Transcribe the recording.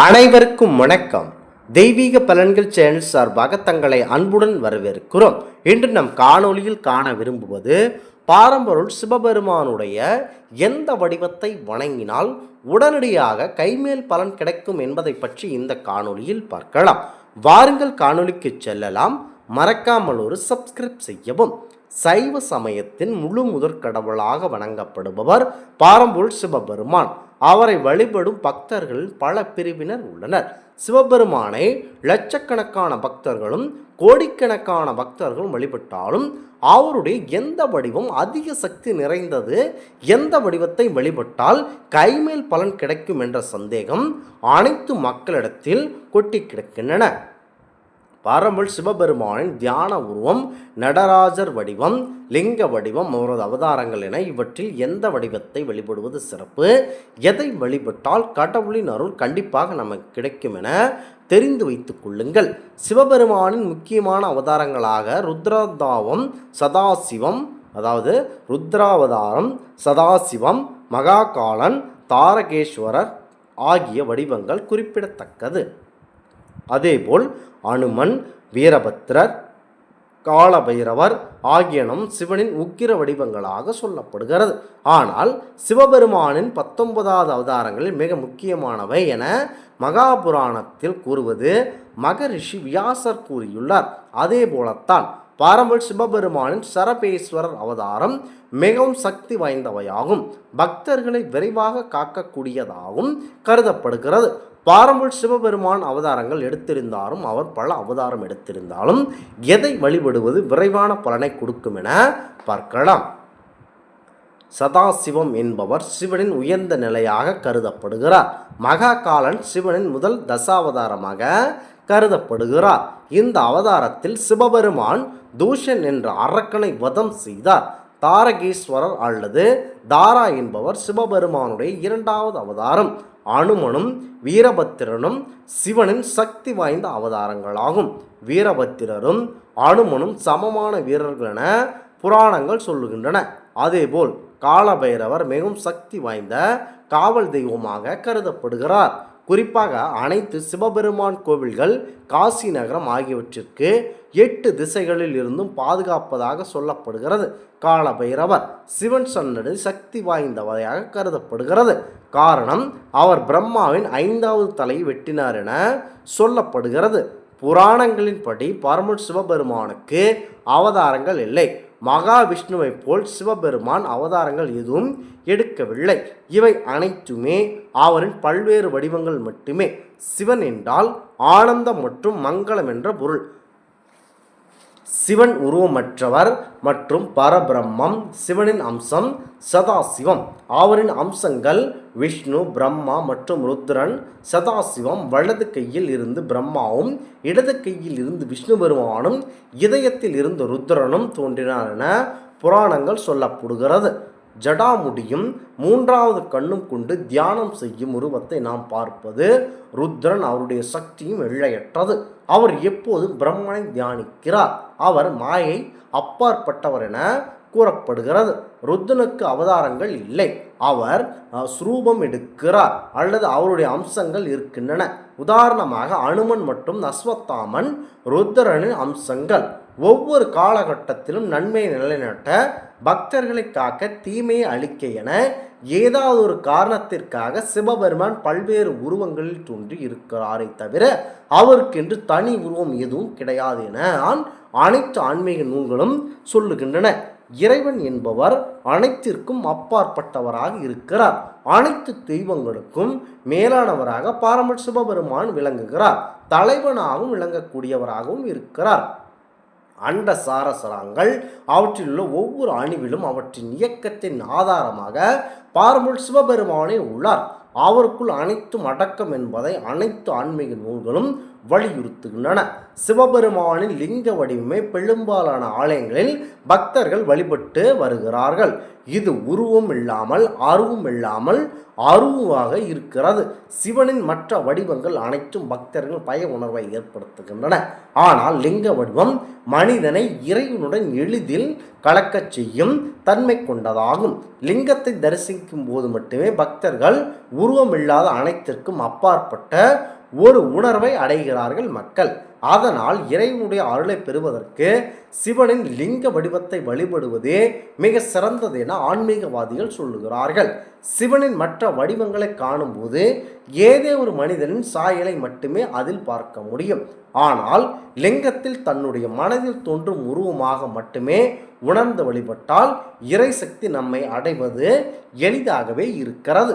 அனைவருக்கும் வணக்கம். தெய்வீக பலன்கள் சேனல் சார்பாக தங்களை அன்புடன் வரவேற்கிறோம். இன்று நம் காணொளியில் காண விரும்புவது பாரம்பொருள் சிவபெருமானுடைய எந்த வடிவத்தை வணங்கினால் உடனடியாக கைமேல் பலன் கிடைக்கும் என்பதை பற்றி இந்த காணொளியில் பார்க்கலாம். வாருங்கள் காணொளிக்கு செல்லலாம். மறக்காமல் ஒரு சப்ஸ்கிரைப் செய்யவும். சைவ சமயத்தின் முழு முதற் கடவுளாக வணங்கப்படுபவர் பாரம்பொருள் சிவபெருமான். அவரை வழிபடும் பக்தர்கள் பல பிரிவினர் உள்ளனர். சிவபெருமானை லட்சக்கணக்கான பக்தர்களும் கோடிக்கணக்கான பக்தர்களும் வழிபட்டாலும் அவருடைய எந்த வடிவம் அதிக சக்தி நிறைந்தது எந்த வடிவத்தை வழிபட்டால் கைமேல் பலன் கிடைக்கும் என்ற சந்தேகம் அனைத்து மக்களிடத்தில் கொட்டி கிடக்கின்றன. பாரம்பல் சிவபெருமானின் தியான உருவம் நடராஜர் வடிவம் லிங்க வடிவம் அவரது அவதாரங்கள் என இவற்றில் எந்த வடிவத்தை வழிபடுவது சிறப்பு? எதை வழிபட்டால் கடவுளின் அருள் கண்டிப்பாக நமக்கு கிடைக்கும் என தெரிந்து வைத்துக் கொள்ளுங்கள். சிவபெருமானின் முக்கியமான அவதாரங்களாக ருத்ரதாவம் சதாசிவம் அதாவது ருத்ராவதாரம் சதாசிவம் மகாகாலன் தாரகேஸ்வரர் ஆகிய வடிவங்கள் குறிப்பிடத்தக்கது. அதேபோல் அனுமன் வீரபத்ரர் காலபைரவர் ஆகியனும் சிவனின் உக்கிர வடிவங்களாக சொல்லப்படுகிறது. ஆனால் சிவபெருமானின் பத்தொன்பதாவது அவதாரங்களில் மிக முக்கியமானவை என மகாபுராணத்தில் கூறுவது மகரிஷி வியாசர் கூறியுள்ளார். அதே போலத்தான் பாரம்பல் சிவபெருமானின் சரபேஸ்வரர் அவதாரம் மிகவும் சக்தி வாய்ந்தவையாகும். பக்தர்களை விரைவாக காக்கக்கூடியதாகவும் கருதப்படுகிறது. பாரம்பல் சிவபெருமான் அவதாரங்கள் எடுத்திருந்தாலும் அவர் பல அவதாரம் எடுத்திருந்தாலும் எதை வழிபடுவது விரைவான பலனை கொடுக்கும் என பார்க்கலாம். சதாசிவம் என்பவர் சிவனின் உயர்ந்த நிலையாக கருதப்படுகிறார். மகாகாலன் சிவனின் முதல் தசாவதாரமாக கருதப்படுகிறார். இந்த அவதாரத்தில் சிவபெருமான் தூஷன் என்ற அரக்கனை வதம் செய்தார். தாரகீஸ்வரர் அல்லது தாரா என்பவர் சிவபெருமானுடைய இரண்டாவது அவதாரம். அனுமனும் வீரபத்திரனும் சிவனின் சக்தி வாய்ந்த அவதாரங்களாகும். வீரபத்திரரும் அனுமனும் சமமான வீரர்கள் என புராணங்கள் சொல்லுகின்றன. அதேபோல் காலபைரவர் மிகவும் சக்தி வாய்ந்த காவல் தெய்வமாக கருதப்படுகிறார். குறிப்பாக அனைத்து சிவபெருமான் கோவில்கள் காசி நகரம் ஆகியவற்றிற்கு எட்டு திசைகளில் இருந்தும் பாதுகாப்பதாக சொல்லப்படுகிறது. காலபைரவர் சிவன் சன்னடி சக்தி வாய்ந்தவரையாக கருதப்படுகிறது. காரணம் அவர் பிரம்மாவின் ஐந்தாவது தலையை வெட்டினார் என சொல்லப்படுகிறது. புராணங்களின்படி பரம சிவபெருமானுக்கு அவதாரங்கள் இல்லை. மகாவிஷ்ணுவைப் போல் சிவபெருமான் அவதாரங்கள் எதுவும் எடுக்கவில்லை. இவை அனைத்துமே அவரின் பல்வேறு வடிவங்கள் மட்டுமே. சிவன் என்றால் ஆனந்தம் மற்றும் மங்களம் என்ற பொருள். சிவன் உருவமற்றவர் மற்றும் பரபிரம்மம் சிவனின் அம்சம் சதாசிவம். அவரின் அம்சங்கள் விஷ்ணு பிரம்மா மற்றும் ருத்ரன் சதாசிவம். வலது கையில் இருந்து பிரம்மாவும் இடது கையில் இருந்து விஷ்ணு பெருமானும் இதயத்தில் இருந்து ருத்ரனும் தோன்றினார் என புராணங்கள் சொல்லப்படுகிறது. ஜடாமுடியும் மூன்றாவது கண்ணும் கொண்டு தியானம் செய்யும் உருவத்தை நாம் பார்ப்பது ருத்ரன் அவருடைய சக்தியும் எல்லையற்றது. அவர் எப்போதும் பிரம்மனை தியானிக்கிறார். அவர் மாயை அப்பாற்பட்டவர் என கூறப்படுகிறது. ருத்ரனுக்கு அவதாரங்கள் இல்லை. அவர் ஸ்ரூபம் எடுக்கிறார். அல்லது அவருடைய அம்சங்கள் இருக்கின்றன. உதாரணமாக அனுமன் மற்றும் அஸ்வத்தாமன் ருத்ரனின் அம்சங்கள். ஒவ்வொரு காலகட்டத்திலும் நன்மையை நிலைநாட்ட பக்தர்களை காக்க தீமையை அழிக்க என ஏதாவது ஒரு காரணத்திற்காக சிவபெருமான் பல்வேறு உருவங்களில் தோன்றி இருக்கிறாரே தவிர அவருக்கென்று தனி உருவம் எதுவும் கிடையாது என நான் அனைத்து ஆன்மீக நூல்களும் சொல்லுகின்றன. இறைவன் என்பவர் அனைத்திற்கும் அப்பாற்பட்டவராக இருக்கிறார். அனைத்து தெய்வங்களுக்கும் மேலானவராக பாரம்பரிய சிவபெருமான் விளங்குகிறார். தலைவனாகவும் விளங்கக்கூடியவராகவும் இருக்கிறார். அண்ட சாரசராங்கள் அவற்றில் உள்ள ஒவ்வொரு அணுவிலும் அவற்றின் இயக்கத்தின் ஆதாரமாக பாரம்பரிய சிவபெருமானே உள்ளார். அவருக்குள் அனைத்தும் அடக்கம் என்பதை அனைத்து ஆன்மீக நூல்களும் வலியுறுத்துகின்றன. சிவபெருமானின் லிங்க வடிவமே பெரும்பாலான ஆலயங்களில் பக்தர்கள் வழிபட்டு வருகிறார்கள். இது உருவம் இல்லாமல் அருவும் இல்லாமல் அருவாக இருக்கிறது. சிவனின் மற்ற வடிவங்கள் அனைத்தும் பக்தர்கள் பய உணர்வை ஏற்படுத்துகின்றன. ஆனால் லிங்க வடிவம் மனிதனை இறைவனுடன் எளிதில் கலக்கச் செய்யும் தன்மை கொண்டதாகும். லிங்கத்தை தரிசிக்கும் போது மட்டுமே பக்தர்கள் உருவமில்லாத அனைத்திற்கும் அப்பாற்பட்ட ஒரு உணர்வை அடைகிறார்கள் மக்கள். அதனால் இறைவனுடைய அருளை பெறுவதற்கு சிவனின் லிங்க வடிவத்தை வழிபடுவதே மிக சிறந்தது என ஆன்மீகவாதிகள் சொல்லுகிறார்கள். சிவனின் மற்ற வடிவங்களை காணும்போது ஏதே ஒரு மனிதனின் சாயலை மட்டுமே அதில் பார்க்க முடியும். ஆனால் லிங்கத்தில் தன்னுடைய மனதில் தோன்றும் உருவமாக மட்டுமே உணர்ந்து வழிபட்டால் இறைசக்தி நம்மை அடைவது எளிதாகவே இருக்கிறது.